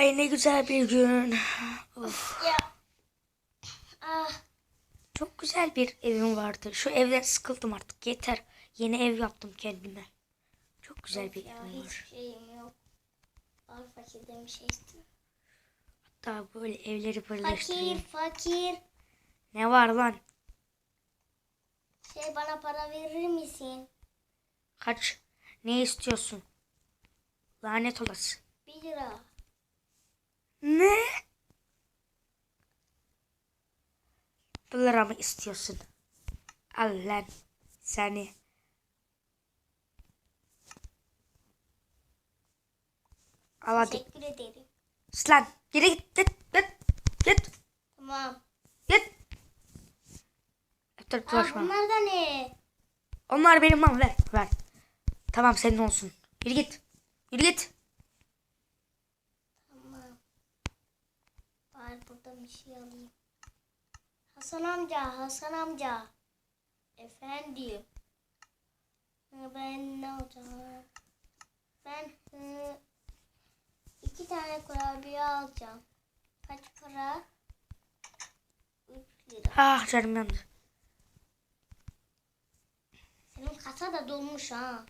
Ay ne güzel bir gün. Of, Ya. Ah. çok güzel bir evim vardı. Şu evden sıkıldım artık. Yeter. Yeni ev yaptım kendime. Çok güzel bir Ya evim hiçbir var. şeyim yok. Al fakirden bir şey istiyorum. Hatta böyle evleri Fakir, birleştireyim. fakir. Ne var lan? Şey bana para verir misin? Kaç? Ne istiyorsun? Lanet olası. Bir lira. Ne? Bir lira mı istiyorsun? Al lan seni. Al hadi. Teşekkür ederim. Sus lan. Geri git. Git. Git. Git. Tamam. Git. Öptür Aa, dolaşma. bunlar da ne? Onlar benim mal ver. Ver. Tamam senin olsun. Yürü git. Yürü git. Tamam. Burada bir şey alayım. Hasan amca, Hasan amca. Efendim. Ben ne alacağım? Ben hı, iki tane kurabiye alacağım. Kaç para? 3 lira. Ah canım yandı. Senin kasa da dolmuş ha.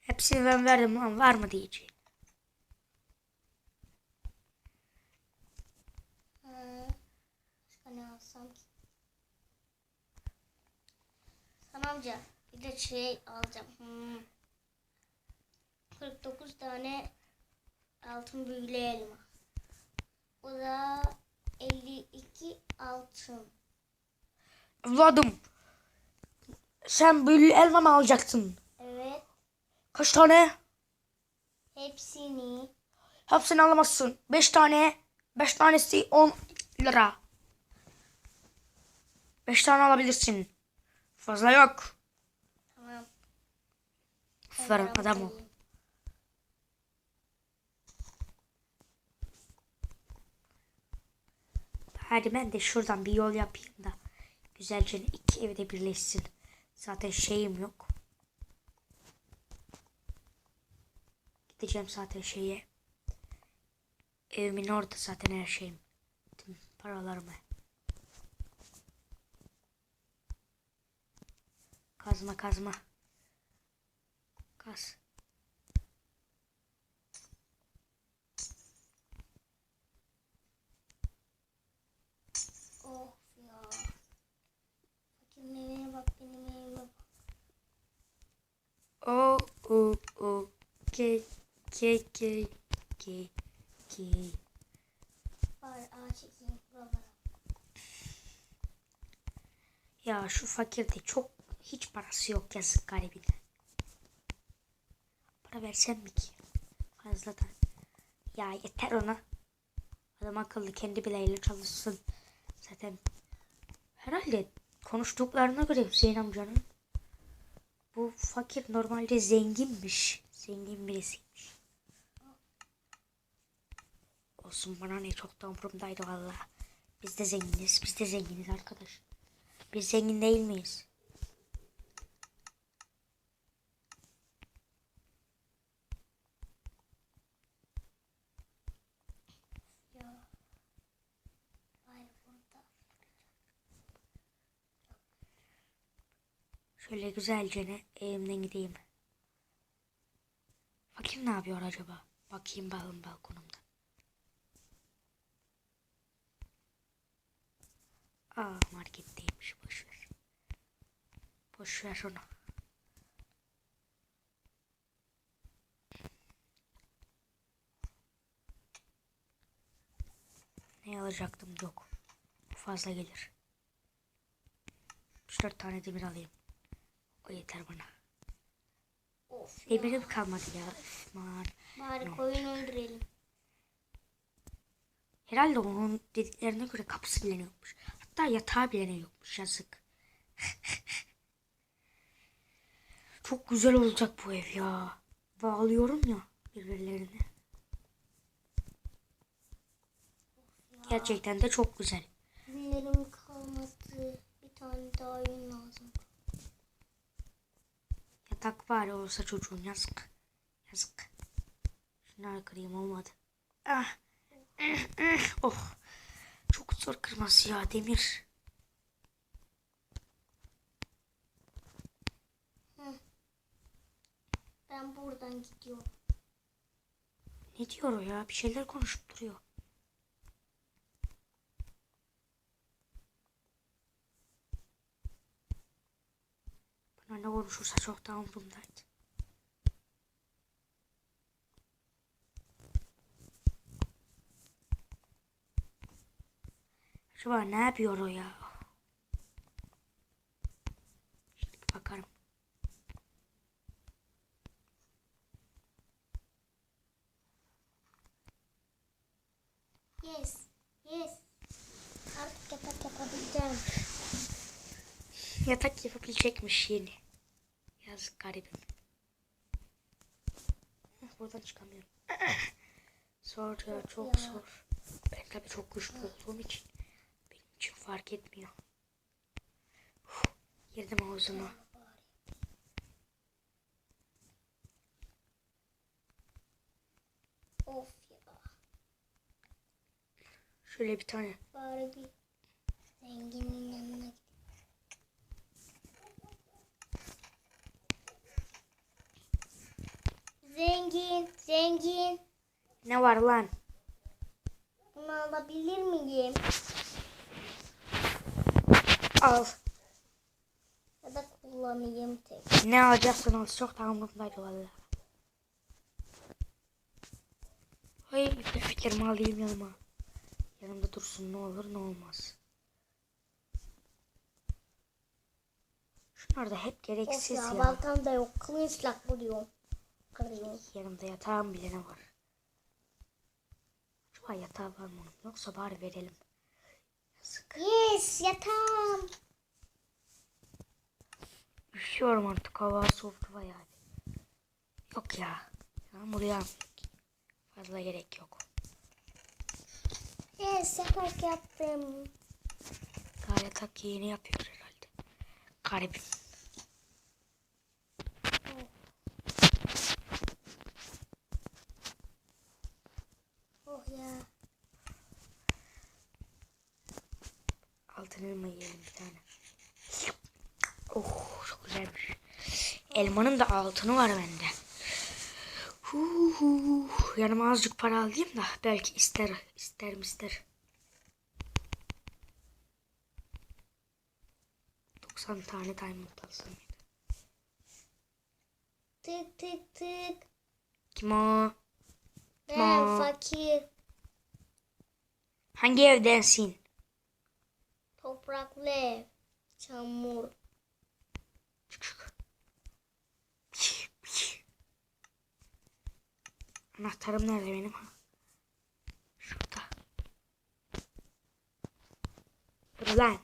Hepsini ben verdim ama var mı diyeceğim. Ha. Başka ne alsam ki? Hasan amca bir de şey alacağım. Hmm. 49 tane altın büyülü elma. O da 52 altın. Evladım. Sen büyülü elma mı alacaksın? Evet. Kaç tane? Hepsini Hepsini alamazsın. Beş tane. Beş tanesi on lira. Beş tane alabilirsin. Fazla yok. tamam. Aferin Ben adam ol. alayım. Hadi ben de şuradan bir yol yapayım da. Güzelce iki evde birleşsin. Zaten şeyim yok. Gideceğim zaten şeye. Evimin orada zaten her şeyim. Tüm paralarımı. Kazma kazma. Kaz. Of ya. Fakirin evine bak benim evime bak. O o o ke ke ke ke ke. Bari ağaç. Ya şu fakirde çok hiç parası yok yazık garibine. Para versem mi ki? Fazladan. Ya yeter ona. Adam akıllı kendi bileğiyle çalışsın. Zaten herhalde konuştuklarına göre Hüseyin amcanın bu fakir normalde zenginmiş. Zengin birisiymiş. Olsun bana ne çok da umurumdaydı valla. Biz de zenginiz. Biz de zenginiz arkadaş. Biz zengin değil miyiz? Ya. Bari burada. Şöyle güzelce ne evimden gideyim. Fakir ne yapıyor acaba? Bakayım balım balkonumda. Aa marketteymiş boş ver. Boş ver onu. Ne alacaktım. Bu fazla gelir. 3-4 tane demir alayım. O yeter bana. Of ya. Demirim kalmadı ya. Aman. Bari koyun öldürelim. Herhalde onun dediklerine göre kapısı bile yokmuş. Hatta yatağı bile yokmuş yazık. Çok güzel olacak bu ev ya. Bağlıyorum ya birbirlerine. Gerçekten de çok güzel. Günlerim kalmadı. Bir tane daha oyun lazım. Yatak bari olsa çocuğun yazık. Yazık. Şunları kırayım olmadı. Ah. oh. Çok zor kırması ya demir. Ben buradan gidiyorum. Ne diyor o ya? Bir şeyler konuşup duruyor. Ne konuşursa çok daha umurumdaydı. Acaba ne yapıyor o ya? Şimdi bakarım. Yes. Yes. Artık yatak yapabileceğim. Yatak yapabilecekmiş yeni. Yazık garibim. Heh, Buradan çıkamıyorum. Zor ya çok ya. zor. Ben tabii çok güçlü olduğum için benim için fark etmiyor. Uf, girdim havuzuma. Of ya. Şöyle bir tane. Bari bir zenginin yanına gideyim. Zengin, zengin. Ne var lan? Bunu alabilir miyim? Al. Ya da kullanayım tek. Ne alacaksın al. Çok daha umurumdaydı valla. Ay bir fikrimi alayım yanıma. Yanımda dursun ne olur ne olmaz. Şunlar da hep Of gereksiz ya, ya. baltam da yok. Kılıçla vuruyorum. Kırıyorum. Yanımda yatağım bile ne var? Acaba yatağı var mı? Yoksa bari verelim. Yazık. Yes yatağım. Üşüyorum artık hava soğudu bayağı. Yok ya. Yağmur yağmıyor. Fazla gerek yok. Yes yatak yaptım. Daha yatak yeni yapıyor herhalde. Garibim. Oh ya. Elma yiyelim bir tane. Oh çok güzelmiş. Elmanın da altını var bende. Hu hu. Yanıma azıcık para alayım da belki ister ister ister. 90 tane diamond alsam. Tık tık tık. Kim o? Ben Ma. fakir. Hangi evdensin? Topraklı ev. Çamur. Anahtarım nerede benim? Şurada. Dur lan.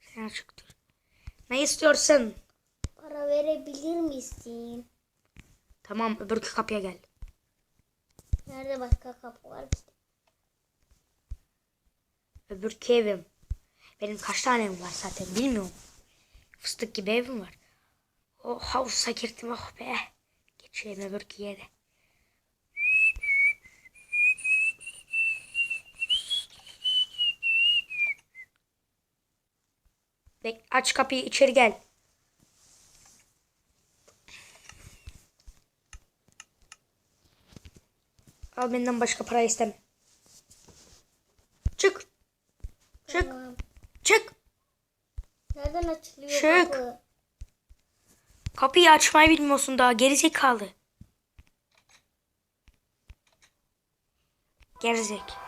Sen açık dur. Ne istiyorsun? Para verebilir misin? Tamam öbürkü kapıya gel. Nerede başka kapı var? Öbürkü evim. Benim kaç tane evim var zaten bilmiyorum. Fıstık gibi evim var. Oh havuza girdim oh be. Geçeyim öbürkü yere. Bek aç kapıyı içeri gel. Al benden başka para isteme. Çık. Çık. Tamam. Çık. Nereden açılıyor Çık. kapı? Kapıyı açmayı bilmiyorsun daha gerizekalı. Gerizek.